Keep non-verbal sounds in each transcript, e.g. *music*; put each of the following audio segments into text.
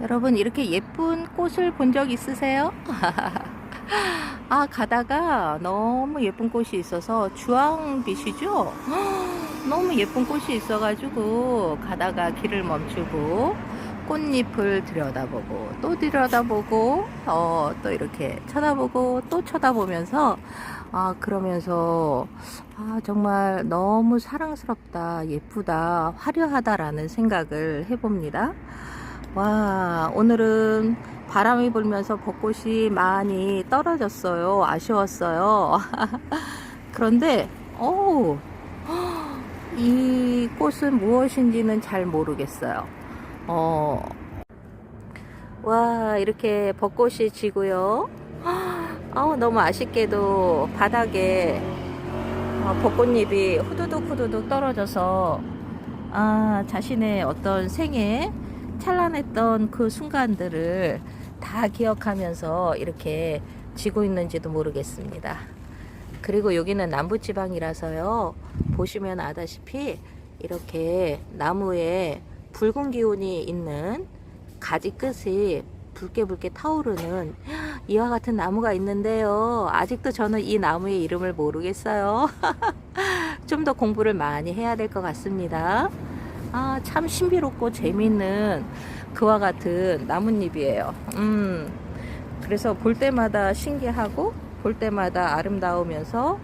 여러분 이렇게 예쁜 꽃을 본 적 있으세요? *laughs* 아 가다가 너무 예쁜 꽃이 있어서 주황빛이죠? *gasps* 너무 예쁜 꽃이 있어가지고 가다가 길을 멈추고 꽃잎을 들여다보고 또 들여다보고 어, 또 이렇게 쳐다보고 또 쳐다보면서 아 그러면서 아 정말 너무 사랑스럽다 예쁘다 화려하다라는 생각을 해봅니다. 와, 오늘은 바람이 불면서 벚꽃이 많이 떨어졌어요. 아쉬웠어요. *laughs* 그런데, 오, *gasps* 이 꽃은 무엇인지는 잘 모르겠어요. 어, 와, 이렇게 벚꽃이 지고요. *gasps* 아우, 너무 아쉽게도 바닥에 어, 벚꽃잎이 후두둑 후두둑 떨어져서 아, 자신의 어떤 생애 찬란했던 그 순간들을 다 기억하면서 이렇게 지고 있는지도 모르겠습니다. 그리고 여기는 남부지방이라서요. 보시면 아다시피 이렇게 나무에 붉은 기운이 있는 가지 끝이 붉게 붉게 타오르는 *gasps* 이와 같은 나무가 있는데요. 아직도 저는 이 나무의 이름을 모르겠어요. *laughs* 좀 더 공부를 많이 해야 될 것 같습니다. 아, 참 신비롭고 재미있는 그와 같은 나뭇잎이에요. 음, 그래서 볼 때마다 신기하고 볼 때마다 아름다우면서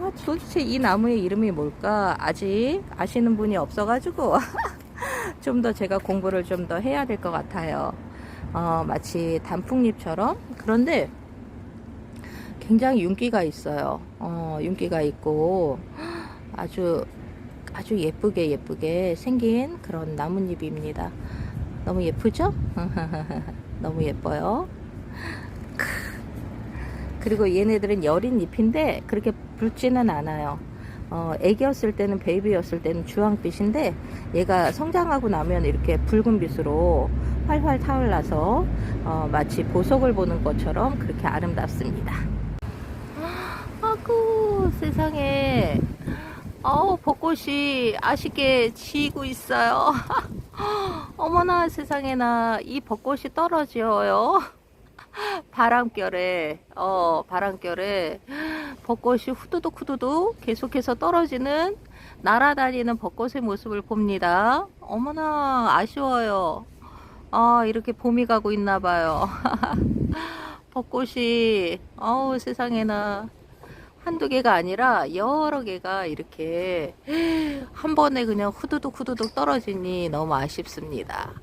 아, 도대체 이 나무의 이름이 뭘까 아직 아시는 분이 없어가지고 *laughs* 좀 더 제가 공부를 좀 더 해야 될 것 같아요. 어, 마치 단풍잎처럼 그런데 굉장히 윤기가 있어요. 어, 윤기가 있고 *gasps* 아주 아주 예쁘게 예쁘게 생긴 그런 나뭇잎입니다. 너무 예쁘죠? *laughs* 너무 예뻐요. 크. 그리고 얘네들은 여린 잎인데 그렇게 붉지는 않아요. 어, 애기였을 때는 베이비였을 때는 주황빛인데 얘가 성장하고 나면 이렇게 붉은 빛으로 활활 타올라서 어, 마치 보석을 보는 것처럼 그렇게 아름답습니다. *gasps* 아구 세상에 어우 벚꽃이 아쉽게 지고 있어요. *laughs* 어머나 세상에나 이 벚꽃이 떨어져요. *laughs* 바람결에 어 바람결에 벚꽃이 후두둑 후두둑 계속해서 떨어지는 날아다니는 벚꽃의 모습을 봅니다. 어머나 아쉬워요. 아 이렇게 봄이 가고 있나 봐요. *laughs* 벚꽃이 어우 세상에나 한두 개가 아니라 여러 개가 이렇게 한 번에 그냥 후두둑 후두둑 떨어지니 너무 아쉽습니다.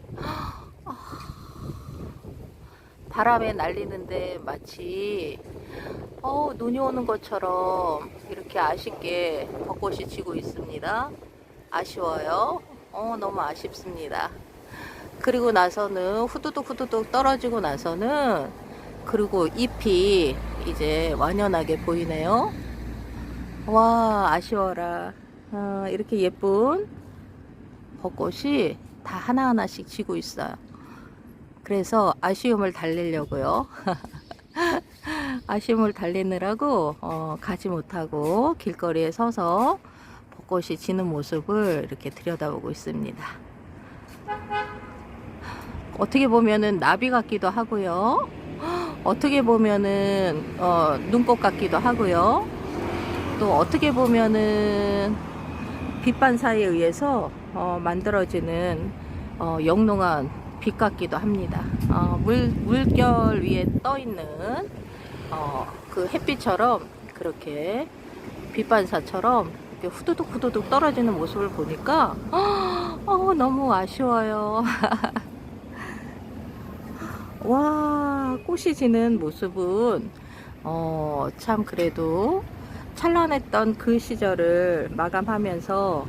바람에 날리는데 마치 어, 눈이 오는 것처럼 이렇게 아쉽게 벚꽃이 지고 있습니다. 아쉬워요. 어, 너무 아쉽습니다. 그리고 나서는 후두둑 후두둑 떨어지고 나서는 그리고 잎이 이제 완연하게 보이네요. 와, 아쉬워라. 어, 이렇게 예쁜 벚꽃이 다 하나하나씩 지고 있어요. 그래서 아쉬움을 달래려고요. *laughs* 아쉬움을 달래느라고 어, 가지 못하고 길거리에 서서 벚꽃이 지는 모습을 이렇게 들여다보고 있습니다. 어떻게 보면은 나비 같기도 하고요. 어떻게 보면은 어, 눈꽃 같기도 하고요. 또 어떻게 보면은 빛 반사에 의해서 어, 만들어지는 어, 영롱한 빛 같기도 합니다. 어, 물 물결 위에 떠 있는 어, 그 햇빛처럼 그렇게 빛 반사처럼 이렇게 후두둑 후두둑 떨어지는 모습을 보니까 어, 너무 아쉬워요. *laughs* 와, 꽃이 지는 모습은, 어, 참 그래도 찬란했던 그 시절을 마감하면서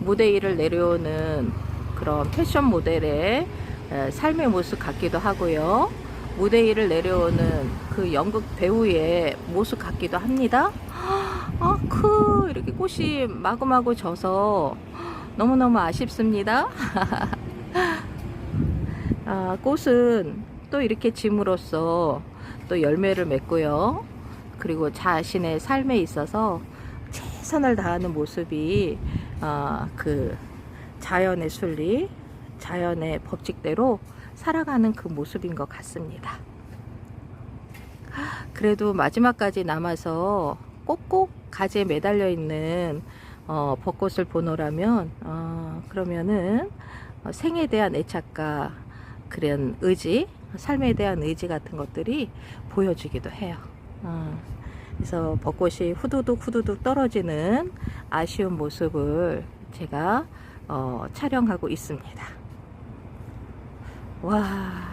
무대 위를 내려오는 그런 패션 모델의 에, 삶의 모습 같기도 하고요. 무대 위를 내려오는 그 연극 배우의 모습 같기도 합니다. 아, 크, 이렇게 꽃이 마구마구 져서 너무너무 아쉽습니다. *laughs* 아, 꽃은 또 이렇게 짐으로써 또 열매를 맺고요. 그리고 자신의 삶에 있어서 최선을 다하는 모습이 아, 그 자연의 순리, 자연의 법칙대로 살아가는 그 모습인 것 같습니다. 그래도 마지막까지 남아서 꼭꼭 가지에 매달려 있는 어, 벚꽃을 보노라면 어, 그러면은 어, 생에 대한 애착과 그런 의지, 삶에 대한 의지 같은 것들이 보여지기도 해요. 어, 그래서 벚꽃이 후두둑 후두둑 떨어지는 아쉬운 모습을 제가 어, 촬영하고 있습니다. 와.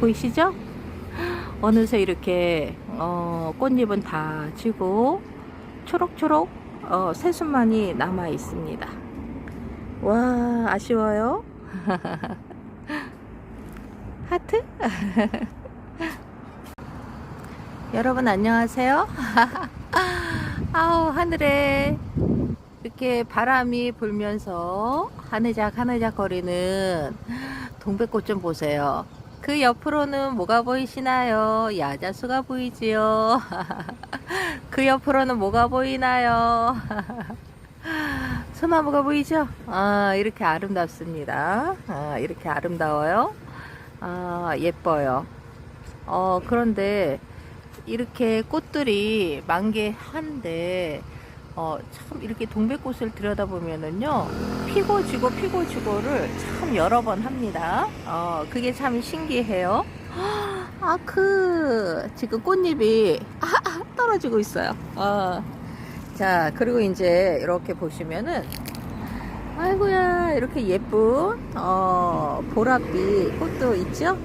보이시죠? 어느새 이렇게 어, 꽃잎은 다 지고 초록초록 어, 새순만이 남아 있습니다. 와 아쉬워요. *laughs* 하트? *laughs* 여러분 안녕하세요. *laughs* 아우 하늘에 이렇게 바람이 불면서 하늘작 하늘작 거리는 동백꽃 좀 보세요. 그 옆으로는 뭐가 보이시나요? 야자수가 보이지요. 그 옆으로는 뭐가 보이나요? 소나무가 보이죠? 아, 이렇게 아름답습니다. 아, 이렇게 아름다워요. 아, 예뻐요. 어, 그런데 이렇게 꽃들이 만개한데 어, 참 이렇게 동백꽃을 들여다보면은요 피고 지고 피고 지고를 참 여러 번 합니다. 어, 그게 참 신기해요. 아크 지금 꽃잎이 아, 떨어지고 있어요. 어. 자 그리고 이제 이렇게 보시면은 아이고야 이렇게 예쁜 어, 보랏빛 꽃도 있죠?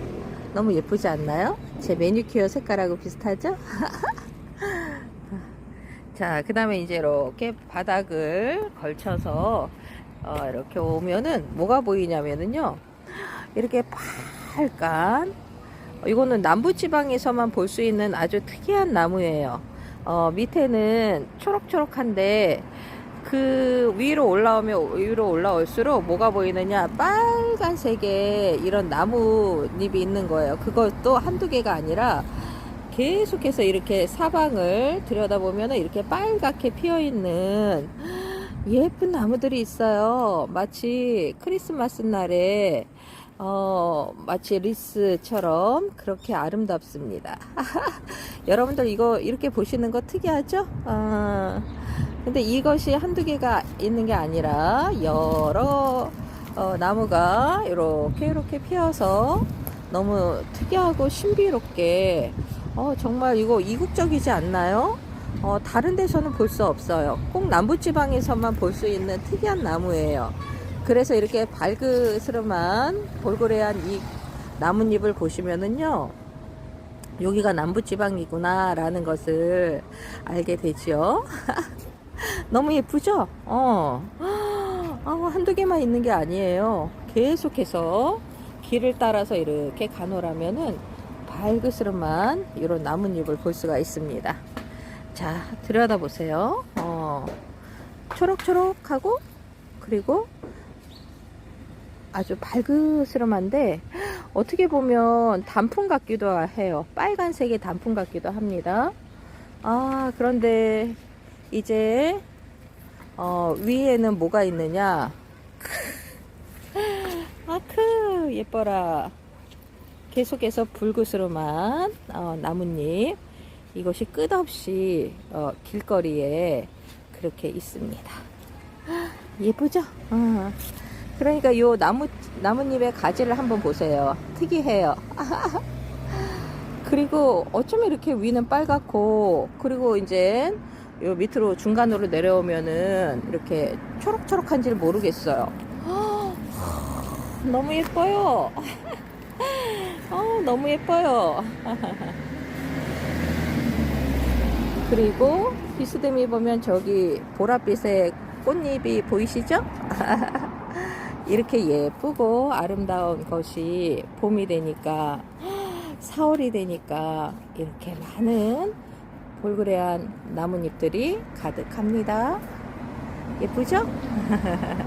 너무 예쁘지 않나요? 제 매니큐어 색깔하고 비슷하죠? *laughs* 자, 그 다음에 이제 이렇게 바닥을 걸쳐서 어, 이렇게 오면은 뭐가 보이냐면은요. 이렇게 빨간 이거는 남부지방에서만 볼 수 있는 아주 특이한 나무예요. 어, 밑에는 초록초록한데 그 위로 올라오면 위로 올라올수록 뭐가 보이느냐 빨간색의 이런 나뭇잎이 있는 거예요. 그것도 한두 개가 아니라 계속해서 이렇게 사방을 들여다보면 이렇게 빨갛게 피어 있는 예쁜 나무들이 있어요. 마치 크리스마스 날에 어, 마치 리스처럼 그렇게 아름답습니다. *laughs* 여러분들 이거 이렇게 보시는 거 특이하죠? 어, 근데 이것이 한두 개가 있는 게 아니라 여러 어, 나무가 이렇게 이렇게 피어서 너무 특이하고 신비롭게 어, 정말 이거 이국적이지 않나요? 어, 다른 데서는 볼 수 없어요. 꼭 남부지방에서만 볼 수 있는 특이한 나무예요. 그래서 이렇게 발그스름한 볼고래한 이 나뭇잎을 보시면은요, 여기가 남부지방이구나 라는 것을 알게 되죠. *laughs* 너무 예쁘죠? 어. 아, 한두 개만 있는 게 아니에요. 계속해서 길을 따라서 이렇게 가노라면은 발그스름한 이런 나뭇잎을 볼 수가 있습니다. 자, 들여다 보세요. 어, 초록초록하고 그리고 아주 발그스름한데 어떻게 보면 단풍 같기도 해요. 빨간색의 단풍 같기도 합니다. 아, 그런데 이제 어, 위에는 뭐가 있느냐? *laughs* 아크 예뻐라. 계속해서 불구스름한 어, 나뭇잎 이것이 끝없이 어, 길거리에 그렇게 있습니다. *gasps* 예쁘죠? 어. 그러니까 요 나무 나뭇잎의 가지를 한번 보세요. 특이해요. *laughs* 그리고 어쩌면 이렇게 위는 빨갛고 그리고 이제 요 밑으로 중간으로 내려오면은 이렇게 초록초록한지를 모르겠어요. *gasps* 너무 예뻐요. *laughs* 어, 너무 예뻐요. *laughs* 그리고 비스듬히 보면 저기 보랏빛의 꽃잎이 보이시죠? 이렇게 예쁘고 아름다운 것이 봄이 되니까 4월이 되니까 이렇게 많은 볼그레한 나뭇잎들이 가득합니다. 예쁘죠? *laughs*